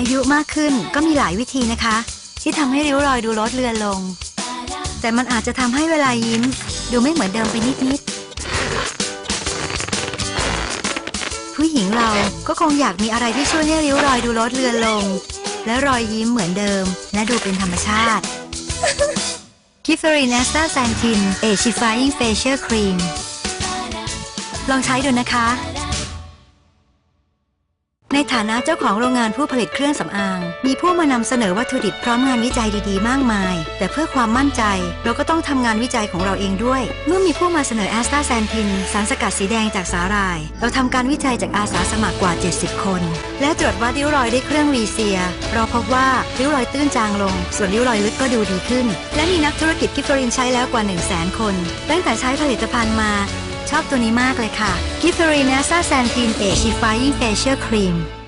อายุมากขึ้นก็มีหลายวิธีนะคะ ที่ทำให้ริ้วรอยดูลดเลือนลง แต่มันอาจจะทำให้เวลายิ้ม ดูไม่เหมือนเดิมไปนิดๆผู้หญิงเราก็คงอยากมีอะไรที่ช่วยให้ริ้วรอยดูลดเลือนลง และรอยยิ้มเหมือนเดิม และดูเป็นธรรมชาติคิฟเฟอรีน a สตาแซนทินเอชิฟาย i งเฟเชียลครีมลองใช้ดูนะคะ ในฐานะเจ้าของโรงงานผู้ผลิตเครื่องสำอาง มีผู้มานำเสนอวัตถุดิบพร้อมงานวิจัยดีๆ มากมาย แต่เพื่อความมั่นใจเราก็ต้องทำงานวิจัยของเราเองด้วย เมื่อมีผู้มาเสนอแอสตาแซนทิน สารสกัดสีแดงจากสาหร่าย เราทำการวิจัยจากอาสาสมัครกว่า 70 คน และตรวจวัดริ้วรอยด้วยเครื่องรีเซีย เราพบว่าริ้วรอยตื้นจางลง ส่วนริ้วรอยลึกก็ดูดีขึ้น และมีนักธุรกิจกิฟฟรินใช้แล้วกว่า 1 0 0 0 0แสนคน ตั้งแต่ใช้ผลิตภัณฑ์มา ชอบตัวนี้มากเลยค่ะกิฟฟรีน a ซาแซนทินเอชิฟาย i งเฟเชียลครีม